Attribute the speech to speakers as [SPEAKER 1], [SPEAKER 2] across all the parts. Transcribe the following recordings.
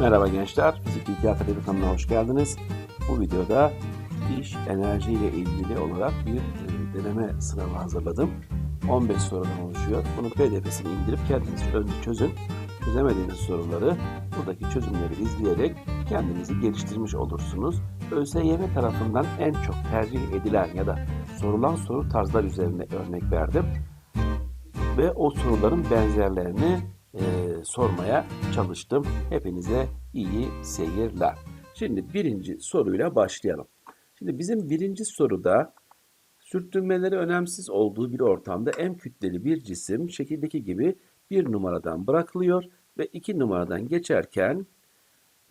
[SPEAKER 1] Merhaba gençler, Fizik Bilgi Akademi kanalına hoş geldiniz. Bu videoda iş enerji ile ilgili olarak bir e, deneme sınavı hazırladım. 15 sorudan oluşuyor. Bunun pdf'sini indirip kendiniz önce çözün. Çözemediğiniz soruları buradaki çözümleri izleyerek kendinizi geliştirmiş olursunuz. ÖSYM tarafından en çok tercih edilen ya da sorulan soru tarzlar üzerine örnek verdim. Ve o soruların benzerlerini e, sormaya çalıştım. Hepinize iyi seyirler. Şimdi birinci soruyla başlayalım. Şimdi bizim birinci soruda sürtünmeleri önemsiz olduğu bir ortamda M kütleli bir cisim şekildeki gibi bir numaradan bırakılıyor ve iki numaradan geçerken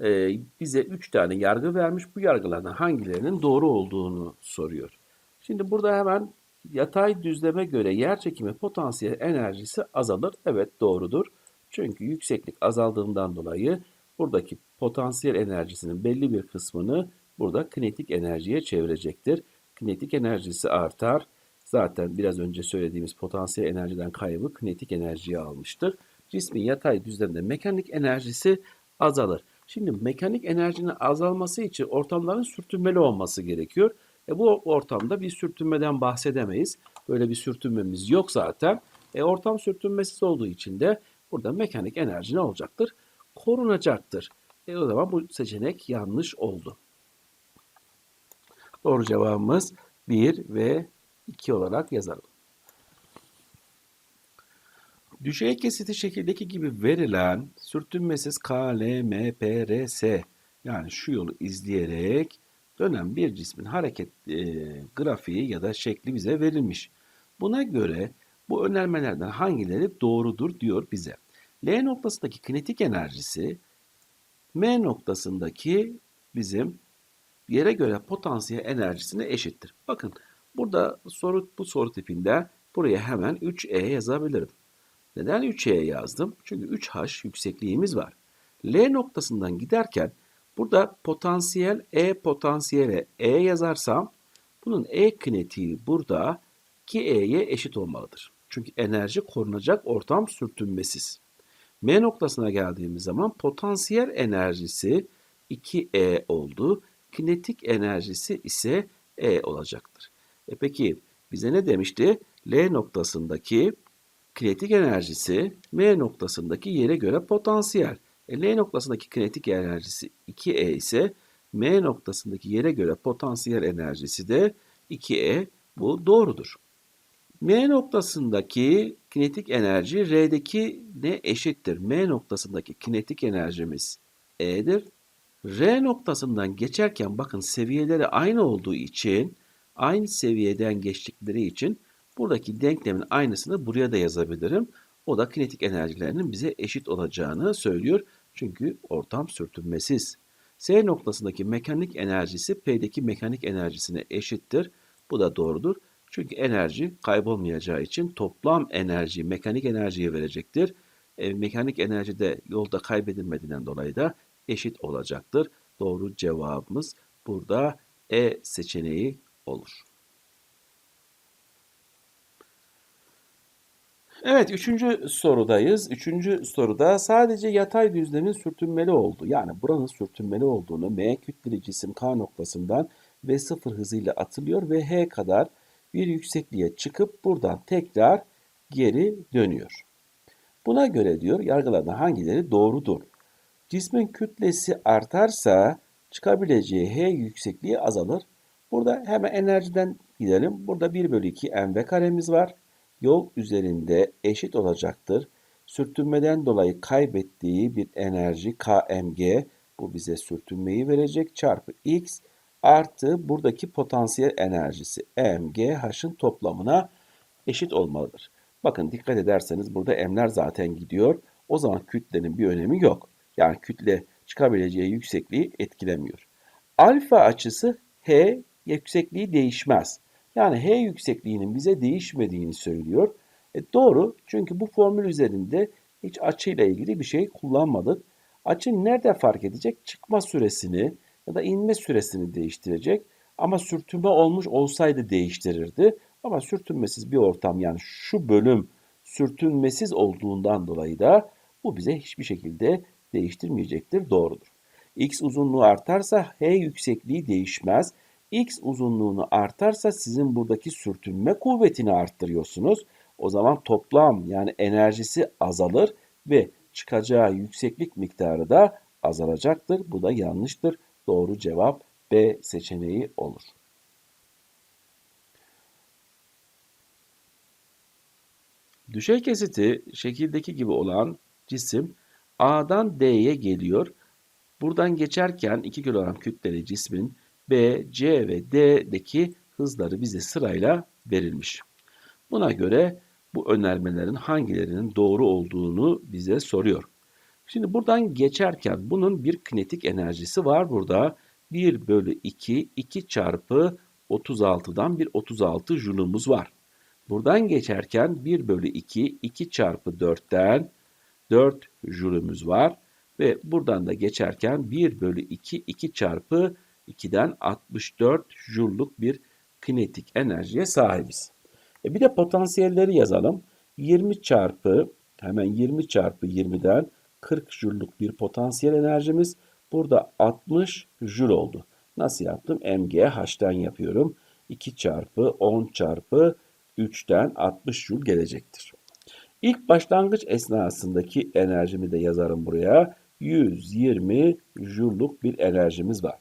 [SPEAKER 1] e, bize üç tane yargı vermiş. Bu yargılardan hangilerinin doğru olduğunu soruyor. Şimdi burada hemen yatay düzleme göre yer çekimi potansiyel enerjisi azalır. Evet doğrudur. Çünkü yükseklik azaldığından dolayı buradaki potansiyel enerjisinin belli bir kısmını burada kinetik enerjiye çevirecektir. Kinetik enerjisi artar. Zaten biraz önce söylediğimiz potansiyel enerjiden kaybı kinetik enerjiye almıştır. Cismin yatay düzlemde mekanik enerjisi azalır. Şimdi mekanik enerjinin azalması için ortamların sürtünmeli olması gerekiyor. E bu ortamda bir sürtünmeden bahsedemeyiz. Böyle bir sürtünmemiz yok zaten. E ortam sürtünmesiz olduğu için de burada mekanik enerji ne olacaktır? Korunacaktır. E o zaman bu seçenek yanlış oldu. Doğru cevabımız 1 ve 2 olarak yazalım. Düşey kesiti şekildeki gibi verilen sürtünmesiz K, L, M, P, R, S yani şu yolu izleyerek dönen bir cismin hareket e, grafiği ya da şekli bize verilmiş. Buna göre bu önermelerden hangileri doğrudur diyor bize. L noktasındaki kinetik enerjisi M noktasındaki bizim yere göre potansiyel enerjisine eşittir. Bakın burada soru bu soru tipinde buraya hemen 3E yazabilirim. Neden 3E yazdım? Çünkü 3H yüksekliğimiz var. L noktasından giderken burada potansiyel E potansiyele E yazarsam bunun E kinetiği burada 2E'ye eşit olmalıdır. Çünkü enerji korunacak ortam sürtünmesiz. M noktasına geldiğimiz zaman potansiyel enerjisi 2E oldu. Kinetik enerjisi ise E olacaktır. E peki bize ne demişti? L noktasındaki kinetik enerjisi M noktasındaki yere göre potansiyel. E, L noktasındaki kinetik enerjisi 2E ise M noktasındaki yere göre potansiyel enerjisi de 2E. Bu doğrudur. M noktasındaki kinetik enerji R'deki ne eşittir? M noktasındaki kinetik enerjimiz E'dir. R noktasından geçerken bakın seviyeleri aynı olduğu için aynı seviyeden geçtikleri için buradaki denklemin aynısını buraya da yazabilirim. O da kinetik enerjilerinin bize eşit olacağını söylüyor. Çünkü ortam sürtünmesiz. S noktasındaki mekanik enerjisi P'deki mekanik enerjisine eşittir. Bu da doğrudur. Çünkü enerji kaybolmayacağı için toplam enerji mekanik enerjiye verecektir. E, mekanik enerji de yolda kaybedilmediğinden dolayı da eşit olacaktır. Doğru cevabımız burada E seçeneği olur. Evet, üçüncü sorudayız. Üçüncü soruda sadece yatay düzlemin sürtünmeli olduğu, yani buranın sürtünmeli olduğunu M kütleli cisim K noktasından V0 hızıyla atılıyor ve H kadar bir yüksekliğe çıkıp buradan tekrar geri dönüyor. Buna göre diyor yargılardan hangileri doğrudur? Cismin kütlesi artarsa çıkabileceği H yüksekliği azalır. Burada hemen enerjiden gidelim. Burada 1 bölü 2 mv karemiz var. Yol üzerinde eşit olacaktır. Sürtünmeden dolayı kaybettiği bir enerji kmg bu bize sürtünmeyi verecek çarpı x artı buradaki potansiyel enerjisi mg h'ın toplamına eşit olmalıdır. Bakın dikkat ederseniz burada m'ler zaten gidiyor. O zaman kütlenin bir önemi yok. Yani kütle çıkabileceği yüksekliği etkilemiyor. Alfa açısı h yüksekliği değişmez. Yani h yüksekliğinin bize değişmediğini söylüyor. E doğru çünkü bu formül üzerinde hiç açıyla ilgili bir şey kullanmadık. Açı nerede fark edecek? Çıkma süresini ya da inme süresini değiştirecek. Ama sürtünme olmuş olsaydı değiştirirdi. Ama sürtünmesiz bir ortam yani şu bölüm sürtünmesiz olduğundan dolayı da bu bize hiçbir şekilde değiştirmeyecektir. Doğrudur. X uzunluğu artarsa H yüksekliği değişmez. X uzunluğunu artarsa sizin buradaki sürtünme kuvvetini arttırıyorsunuz. O zaman toplam yani enerjisi azalır ve çıkacağı yükseklik miktarı da azalacaktır. Bu da yanlıştır. Doğru cevap B seçeneği olur. Düşey kesiti şekildeki gibi olan cisim A'dan D'ye geliyor. Buradan geçerken 2 kilogram kütleli cismin B, C ve D'deki hızları bize sırayla verilmiş. Buna göre bu önermelerin hangilerinin doğru olduğunu bize soruyor. Şimdi buradan geçerken bunun bir kinetik enerjisi var burada. 1 bölü 2, 2 çarpı 36'dan bir 36 joulumuz var. Buradan geçerken 1 bölü 2, 2 çarpı 4'ten 4 joulümüz var. Ve buradan da geçerken 1 bölü 2, 2 çarpı 2'den 64 joule'luk bir kinetik enerjiye sahibiz. E bir de potansiyelleri yazalım. 20 çarpı hemen 20 çarpı 20'den 40 joule'luk bir potansiyel enerjimiz. Burada 60 joule oldu. Nasıl yaptım? MGH'den yapıyorum. 2 çarpı 10 çarpı 3'ten 60 joule gelecektir. İlk başlangıç esnasındaki enerjimi de yazarım buraya. 120 joule'luk bir enerjimiz var.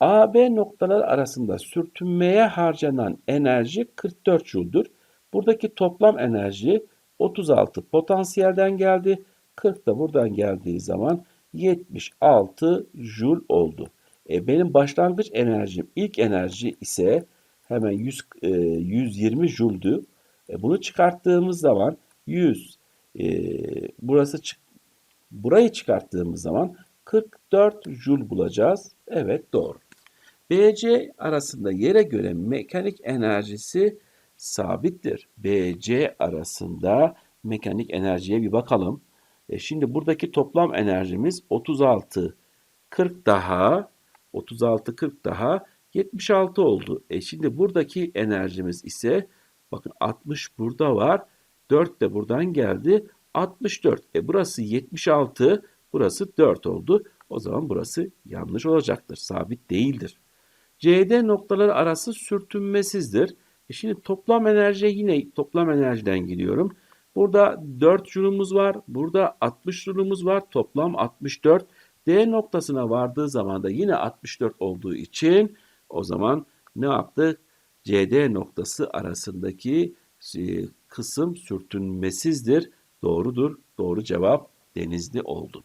[SPEAKER 1] A, B noktalar arasında sürtünmeye harcanan enerji 44 joule'dur. Buradaki toplam enerji 36 potansiyelden geldi. 40 da buradan geldiği zaman 76 joule oldu. E, benim başlangıç enerjim, ilk enerji ise hemen 100, e, 120 joule'du. E, bunu çıkarttığımız zaman 100, e, burası çık, burayı çıkarttığımız zaman 44 joule bulacağız. Evet doğru. BC arasında yere göre mekanik enerjisi sabittir. BC arasında mekanik enerjiye bir bakalım. E şimdi buradaki toplam enerjimiz 36 40 daha 36 40 daha 76 oldu. E şimdi buradaki enerjimiz ise bakın 60 burada var. 4 de buradan geldi. 64. E burası 76, burası 4 oldu. O zaman burası yanlış olacaktır. Sabit değildir. CD noktalar arası sürtünmesizdir. E şimdi toplam enerji yine toplam enerjiden gidiyorum. Burada 4 joule'umuz var. Burada 60 joule'umuz var. Toplam 64. D noktasına vardığı zaman da yine 64 olduğu için o zaman ne yaptık? CD noktası arasındaki e, kısım sürtünmesizdir. Doğrudur. Doğru cevap denizli oldu.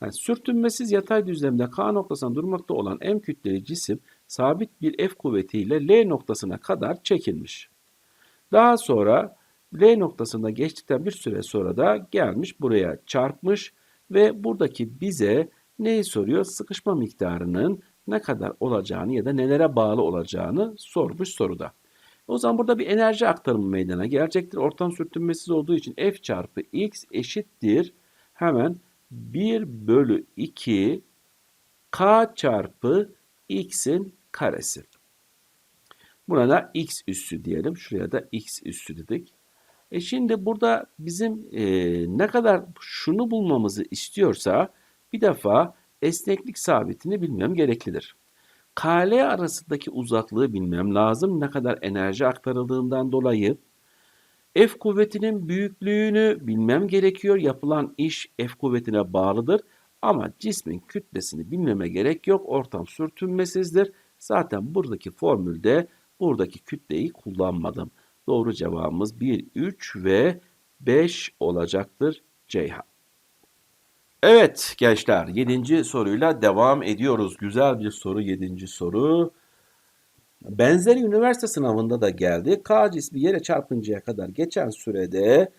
[SPEAKER 1] Yani sürtünmesiz yatay düzlemde K noktasına durmakta olan M kütleli cisim sabit bir F kuvvetiyle L noktasına kadar çekilmiş. Daha sonra L noktasında geçtikten bir süre sonra da gelmiş buraya çarpmış ve buradaki bize neyi soruyor? Sıkışma miktarının ne kadar olacağını ya da nelere bağlı olacağını sormuş soruda. O zaman burada bir enerji aktarımı meydana gelecektir. Ortam sürtünmesiz olduğu için F çarpı X eşittir. Hemen 1 bölü 2 K çarpı X'in karesi. Buna da X üssü diyelim. Şuraya da X üssü dedik. E şimdi burada bizim e, ne kadar şunu bulmamızı istiyorsa bir defa esneklik sabitini bilmem gereklidir. KL arasındaki uzaklığı bilmem lazım. Ne kadar enerji aktarıldığından dolayı F kuvvetinin büyüklüğünü bilmem gerekiyor. Yapılan iş F kuvvetine bağlıdır. Ama cismin kütlesini bilmeme gerek yok. Ortam sürtünmesizdir. Zaten buradaki formülde buradaki kütleyi kullanmadım. Doğru cevabımız 1, 3 ve 5 olacaktır Ceyhan. Evet gençler 7. soruyla devam ediyoruz. Güzel bir soru 7. soru. Benzeri üniversite sınavında da geldi. K cismi yere çarpıncaya kadar geçen sürede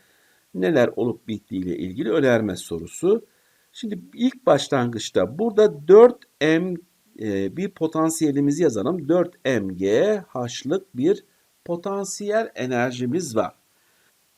[SPEAKER 1] neler olup bittiğiyle ilgili önerme sorusu. Şimdi ilk başlangıçta burada 4M e, bir potansiyelimizi yazalım. 4mg h'lık bir potansiyel enerjimiz var.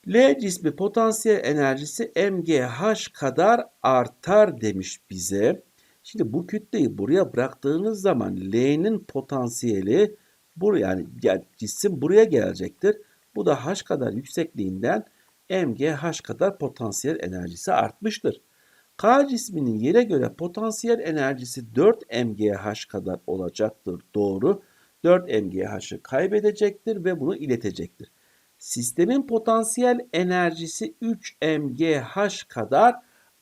[SPEAKER 1] L cismi potansiyel enerjisi mgh kadar artar demiş bize. Şimdi bu kütleyi buraya bıraktığınız zaman L'nin potansiyeli buraya yani, yani cisim buraya gelecektir. Bu da h kadar yüksekliğinden mgh kadar potansiyel enerjisi artmıştır. K cisminin yere göre potansiyel enerjisi 4 mgh kadar olacaktır. Doğru. 4 mgh'ı kaybedecektir ve bunu iletecektir. Sistemin potansiyel enerjisi 3 mgh kadar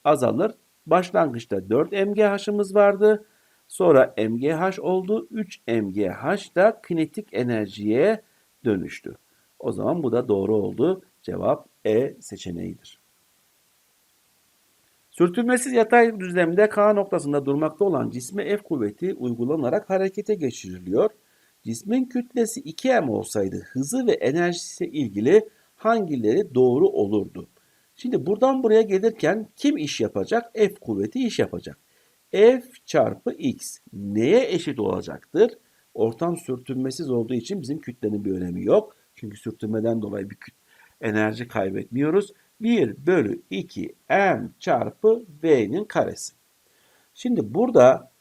[SPEAKER 1] azalır. Başlangıçta 4 mgh'ımız vardı. Sonra mgh oldu. 3 mgh da kinetik enerjiye dönüştü. O zaman bu da doğru oldu. Cevap E seçeneğidir. Sürtünmesiz yatay düzlemde K noktasında durmakta olan cisme F kuvveti uygulanarak harekete geçiriliyor. Cismin kütlesi 2m olsaydı hızı ve enerjisiyle ilgili hangileri doğru olurdu? Şimdi buradan buraya gelirken kim iş yapacak? F kuvveti iş yapacak. F çarpı x neye eşit olacaktır? Ortam sürtünmesiz olduğu için bizim kütlenin bir önemi yok. Çünkü sürtünmeden dolayı bir enerji kaybetmiyoruz. 1 bölü 2 m çarpı v'nin karesi. Şimdi burada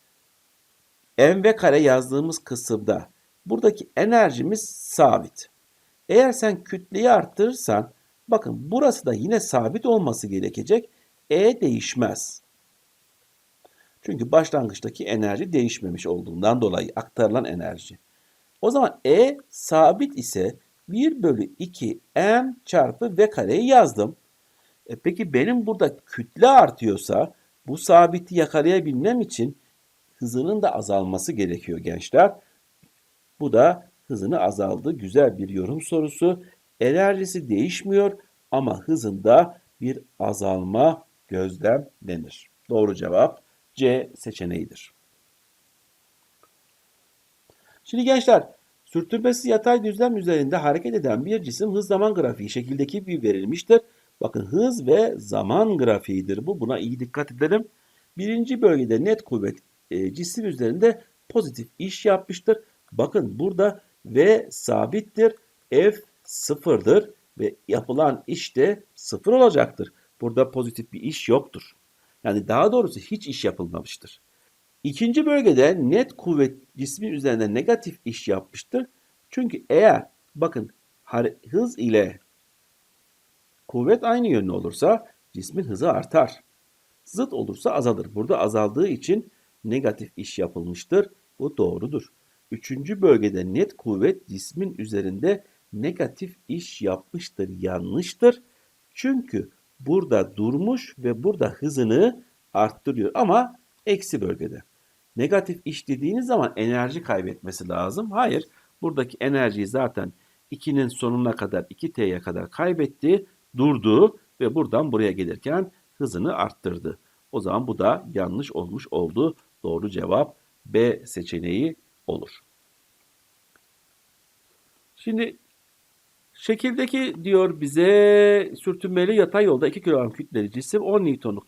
[SPEAKER 1] mv kare yazdığımız kısımda buradaki enerjimiz sabit. Eğer sen kütleyi arttırırsan bakın burası da yine sabit olması gerekecek. E değişmez. Çünkü başlangıçtaki enerji değişmemiş olduğundan dolayı aktarılan enerji. O zaman E sabit ise 1 bölü 2 m çarpı v kareyi yazdım. E peki benim burada kütle artıyorsa bu sabiti yakalayabilmem için hızının da azalması gerekiyor gençler. Bu da hızını azaldı. Güzel bir yorum sorusu. Enerjisi değişmiyor ama hızında bir azalma gözlemlenir. Doğru cevap C seçeneğidir. Şimdi gençler sürtünmesiz yatay düzlem üzerinde hareket eden bir cisim hız zaman grafiği şekildeki gibi verilmiştir. Bakın hız ve zaman grafiğidir bu. Buna iyi dikkat edelim. Birinci bölgede net kuvvet e, cisim üzerinde pozitif iş yapmıştır. Bakın burada V sabittir. F sıfırdır ve yapılan iş de sıfır olacaktır. Burada pozitif bir iş yoktur. Yani daha doğrusu hiç iş yapılmamıştır. İkinci bölgede net kuvvet cismin üzerinde negatif iş yapmıştır. Çünkü eğer bakın hız ile kuvvet aynı yönlü olursa cismin hızı artar. Zıt olursa azalır. Burada azaldığı için negatif iş yapılmıştır. Bu doğrudur. Üçüncü bölgede net kuvvet cismin üzerinde negatif iş yapmıştır. Yanlıştır. Çünkü burada durmuş ve burada hızını arttırıyor ama eksi bölgede. Negatif iş dediğiniz zaman enerji kaybetmesi lazım. Hayır. Buradaki enerjiyi zaten 2'nin sonuna kadar 2t'ye kadar kaybetti, durdu ve buradan buraya gelirken hızını arttırdı. O zaman bu da yanlış olmuş oldu. Doğru cevap B seçeneği olur. Şimdi şekildeki diyor bize sürtünmeli yatay yolda 2 kilogram kütleli cisim 10 Newton'luk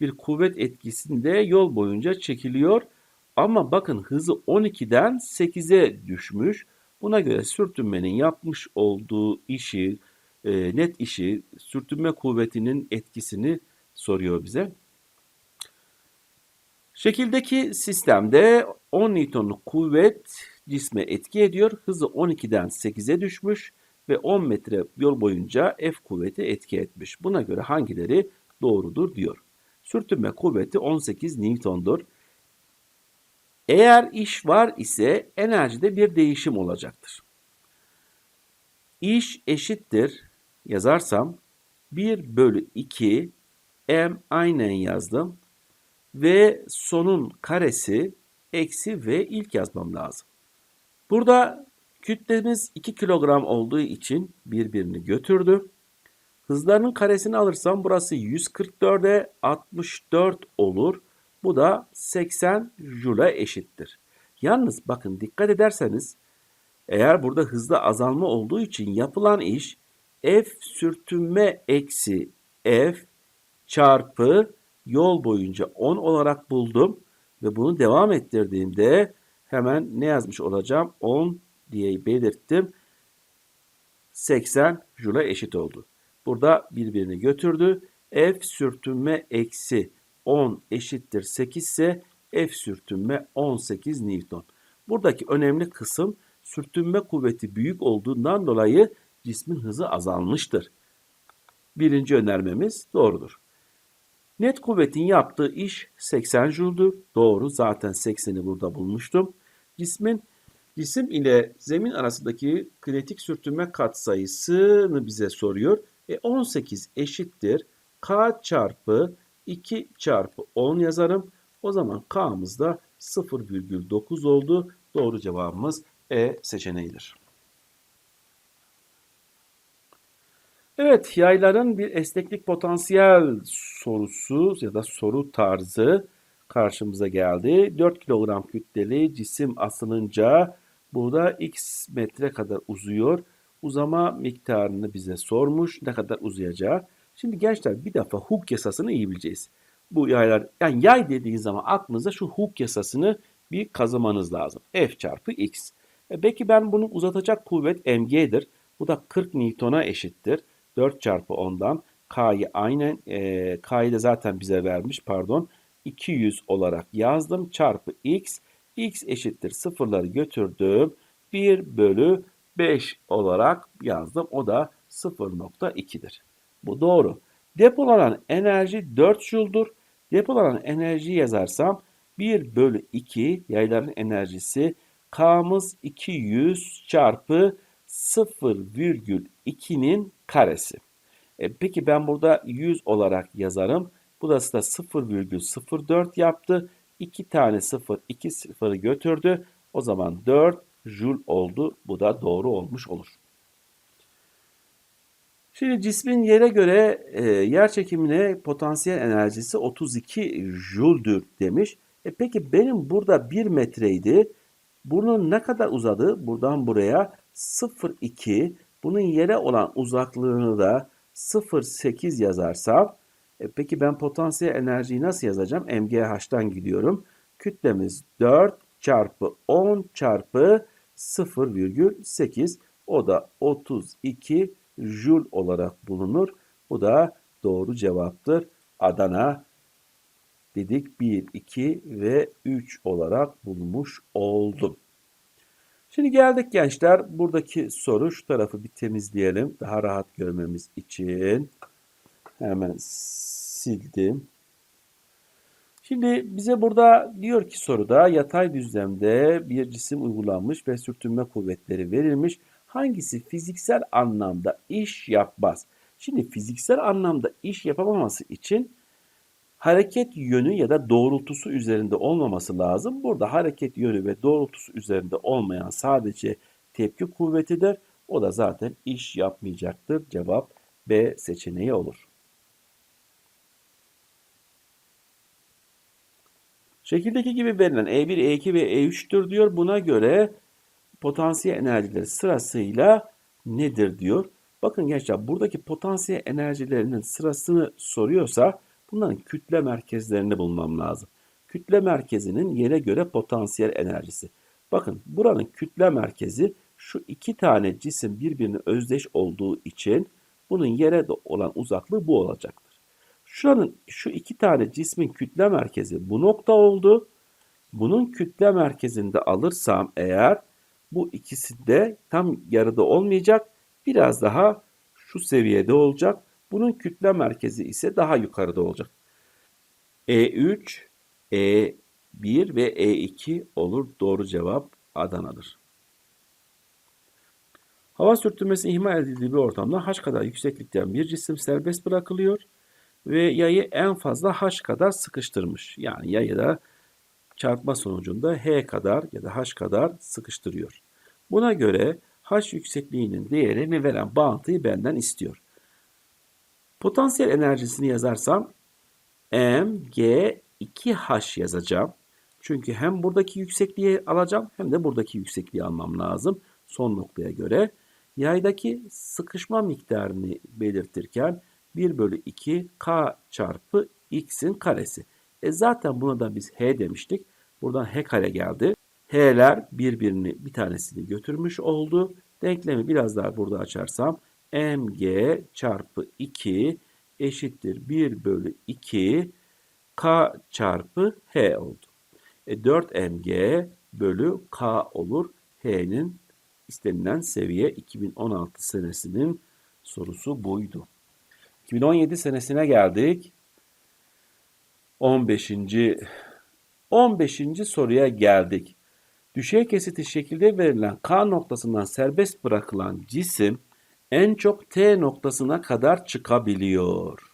[SPEAKER 1] bir kuvvet etkisinde yol boyunca çekiliyor. Ama bakın hızı 12'den 8'e düşmüş. Buna göre sürtünmenin yapmış olduğu işi, e, net işi, sürtünme kuvvetinin etkisini soruyor bize. Şekildeki sistemde 10 Newton'luk kuvvet cisme etki ediyor. Hızı 12'den 8'e düşmüş ve 10 metre yol boyunca F kuvveti etki etmiş. Buna göre hangileri doğrudur diyor. Sürtünme kuvveti 18 Newton'dur. Eğer iş var ise enerjide bir değişim olacaktır. İş eşittir yazarsam 1 bölü 2 m aynen yazdım ve sonun karesi eksi v ilk yazmam lazım. Burada kütlemiz 2 kilogram olduğu için birbirini götürdü. Hızlarının karesini alırsam burası 144'e 64 olur. Bu da 80 Joule'a eşittir. Yalnız bakın dikkat ederseniz eğer burada hızda azalma olduğu için yapılan iş F sürtünme eksi F çarpı yol boyunca 10 olarak buldum. Ve bunu devam ettirdiğimde hemen ne yazmış olacağım? 10 diye belirttim. 80 Joule'a eşit oldu. Burada birbirini götürdü. F sürtünme eksi 10 eşittir 8 ise F sürtünme 18 Newton. Buradaki önemli kısım sürtünme kuvveti büyük olduğundan dolayı cismin hızı azalmıştır. birinci önermemiz doğrudur. Net kuvvetin yaptığı iş 80 Joule'dur. Doğru. Zaten 80'i burada bulmuştum. Cismin cisim ile zemin arasındaki kinetik sürtünme katsayısını bize soruyor. E 18 eşittir. K çarpı 2 çarpı 10 yazarım. O zaman K'mız da 0,9 oldu. Doğru cevabımız E seçeneğidir. Evet, yayların bir esneklik potansiyel sorusu ya da soru tarzı karşımıza geldi. 4 kilogram kütleli cisim asılınca burada x metre kadar uzuyor. Uzama miktarını bize sormuş. Ne kadar uzayacağı. Şimdi gençler bir defa Hooke yasasını iyi bileceğiz. Bu yaylar, yani yay dediğiniz zaman aklınıza şu Hooke yasasını bir kazımanız lazım. F çarpı x. E peki ben bunu uzatacak kuvvet mg'dir. Bu da 40 Newton'a eşittir. 4 çarpı 10'dan K'yı aynen e, K'yı da zaten bize vermiş pardon. 200 olarak yazdım çarpı x. x eşittir sıfırları götürdüm. 1 bölü 5 olarak yazdım. O da 0.2'dir. Bu doğru. Depolanan enerji 4 Joule'dur. Depolanan enerji yazarsam 1 bölü 2 yayların enerjisi K'mız 200 çarpı 0,2'nin karesi. E, peki ben burada 100 olarak yazarım. Burası da 0,04 yaptı. 2 tane 0, 2 sıfırı götürdü. O zaman 4 joule oldu. Bu da doğru olmuş olur. Şimdi cismin yere göre e, yer çekimine potansiyel enerjisi 32 joule'dür demiş. E peki benim burada 1 metreydi. Bunun ne kadar uzadı? Buradan buraya 0,2. Bunun yere olan uzaklığını da 0,8 yazarsam e peki ben potansiyel enerjiyi nasıl yazacağım? MGH'tan gidiyorum. Kütlemiz 4 çarpı 10 çarpı 0,8 o da 32 joule olarak bulunur. Bu da doğru cevaptır. Adana dedik 1, 2 ve 3 olarak bulmuş oldum. Şimdi geldik gençler. Buradaki soru şu tarafı bir temizleyelim. Daha rahat görmemiz için. Hemen sildim. Şimdi bize burada diyor ki soruda yatay düzlemde bir cisim uygulanmış ve sürtünme kuvvetleri verilmiş. Hangisi fiziksel anlamda iş yapmaz? Şimdi fiziksel anlamda iş yapamaması için hareket yönü ya da doğrultusu üzerinde olmaması lazım. Burada hareket yönü ve doğrultusu üzerinde olmayan sadece tepki kuvvetidir. O da zaten iş yapmayacaktır. Cevap B seçeneği olur. Şekildeki gibi verilen E1, E2 ve E3'tür diyor. Buna göre potansiyel enerjileri sırasıyla nedir diyor. Bakın gençler buradaki potansiyel enerjilerinin sırasını soruyorsa bunların kütle merkezlerini bulmam lazım. Kütle merkezinin yere göre potansiyel enerjisi. Bakın buranın kütle merkezi şu iki tane cisim birbirine özdeş olduğu için bunun yere olan uzaklığı bu olacaktır. Şuranın şu iki tane cismin kütle merkezi bu nokta oldu. Bunun kütle merkezinde alırsam eğer bu ikisi de tam yarıda olmayacak. Biraz daha şu seviyede olacak. Bunun kütle merkezi ise daha yukarıda olacak. E3, E1 ve E2 olur. Doğru cevap Adana'dır. Hava sürtünmesi ihmal edildiği bir ortamda h kadar yükseklikten bir cisim serbest bırakılıyor ve yayı en fazla h kadar sıkıştırmış. Yani yayı da çarpma sonucunda h kadar ya da h kadar sıkıştırıyor. Buna göre h yüksekliğinin değerini veren bağıntıyı benden istiyor. Potansiyel enerjisini yazarsam m g 2h yazacağım. Çünkü hem buradaki yüksekliği alacağım hem de buradaki yüksekliği almam lazım son noktaya göre. Yaydaki sıkışma miktarını belirtirken 1 bölü 2 k çarpı x'in karesi. E zaten buna da biz h demiştik. Buradan h kare geldi. H'ler birbirini bir tanesini götürmüş oldu. Denklemi biraz daha burada açarsam mg çarpı 2 eşittir 1 bölü 2 k çarpı h oldu. E 4 mg bölü k olur. H'nin istenilen seviye 2016 senesinin sorusu buydu. 2017 senesine geldik. 15. 15. soruya geldik. Düşey kesiti şekilde verilen K noktasından serbest bırakılan cisim en çok T noktasına kadar çıkabiliyor.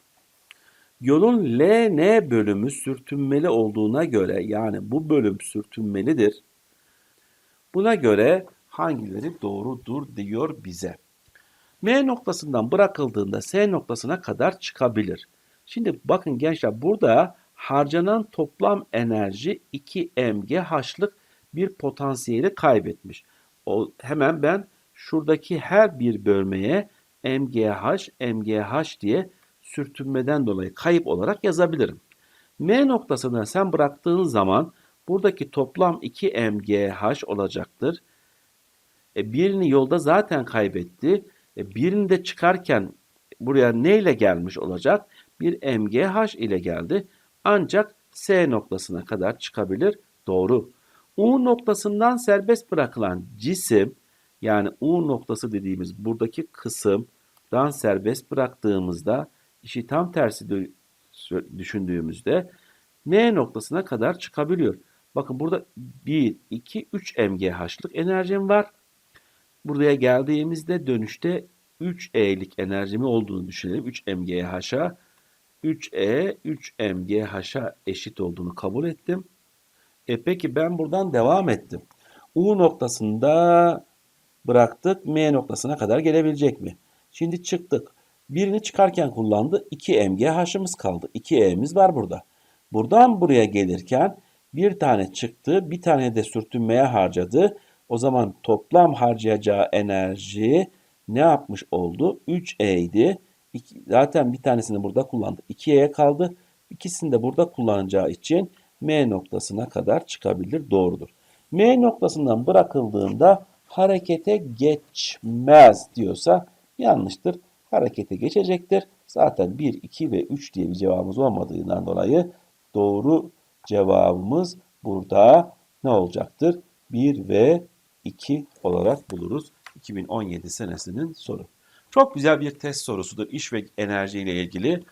[SPEAKER 1] Yolun LN bölümü sürtünmeli olduğuna göre yani bu bölüm sürtünmelidir. Buna göre hangileri doğrudur diyor bize. M noktasından bırakıldığında S noktasına kadar çıkabilir. Şimdi bakın gençler burada harcanan toplam enerji 2 mgH'lık bir potansiyeli kaybetmiş. O, hemen ben şuradaki her bir bölmeye mgh, mgh diye sürtünmeden dolayı kayıp olarak yazabilirim. M noktasına sen bıraktığın zaman buradaki toplam 2 mgh olacaktır. E, birini yolda zaten kaybetti. E, birini de çıkarken buraya ne ile gelmiş olacak? Bir mgh ile geldi. Ancak S noktasına kadar çıkabilir. Doğru. U noktasından serbest bırakılan cisim yani U noktası dediğimiz buradaki kısımdan serbest bıraktığımızda işi tam tersi düşündüğümüzde M noktasına kadar çıkabiliyor. Bakın burada 1, 2, 3 mgH'lık enerjim var. Buraya geldiğimizde dönüşte 3E'lik enerjimi olduğunu düşünelim. 3 mgH'a 3E 3 mgH'a eşit olduğunu kabul ettim. E peki ben buradan devam ettim. U noktasında bıraktık. M noktasına kadar gelebilecek mi? Şimdi çıktık. Birini çıkarken kullandı. 2 mgH'ımız kaldı. 2E'miz var burada. Buradan buraya gelirken bir tane çıktı. Bir tane de sürtünmeye harcadı. O zaman toplam harcayacağı enerji ne yapmış oldu? 3E idi. Zaten bir tanesini burada kullandı. 2E'ye kaldı. İkisini de burada kullanacağı için M noktasına kadar çıkabilir. Doğrudur. M noktasından bırakıldığında harekete geçmez diyorsa yanlıştır. Harekete geçecektir. Zaten 1, 2 ve 3 diye bir cevabımız olmadığından dolayı doğru cevabımız burada ne olacaktır? 1 ve 2 olarak buluruz. 2017 senesinin soru. Çok güzel bir test sorusudur iş ve enerji ile ilgili.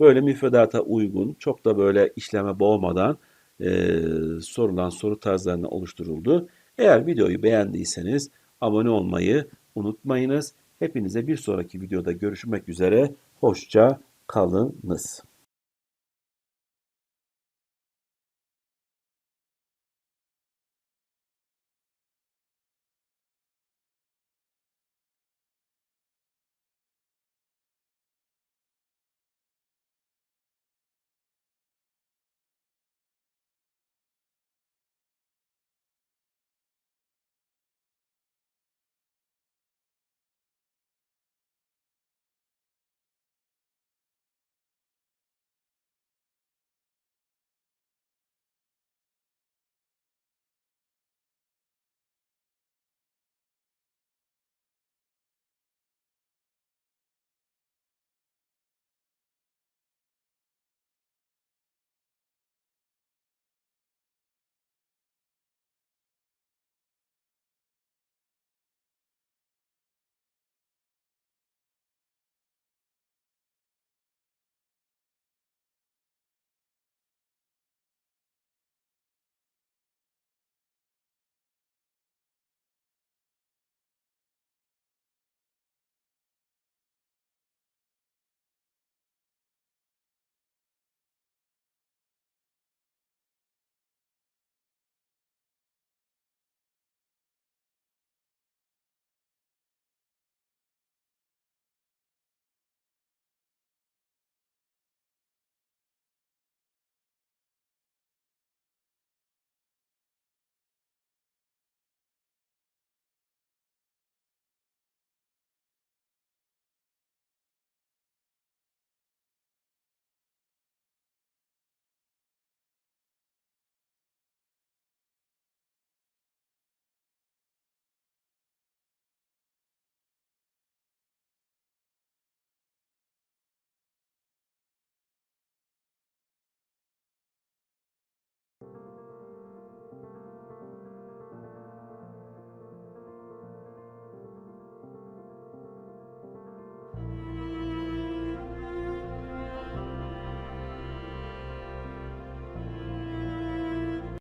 [SPEAKER 1] Böyle müfredata uygun, çok da böyle işleme boğmadan e, sorulan soru tarzlarına oluşturuldu. Eğer videoyu beğendiyseniz abone olmayı unutmayınız. Hepinize bir sonraki videoda görüşmek üzere. Hoşça kalınız.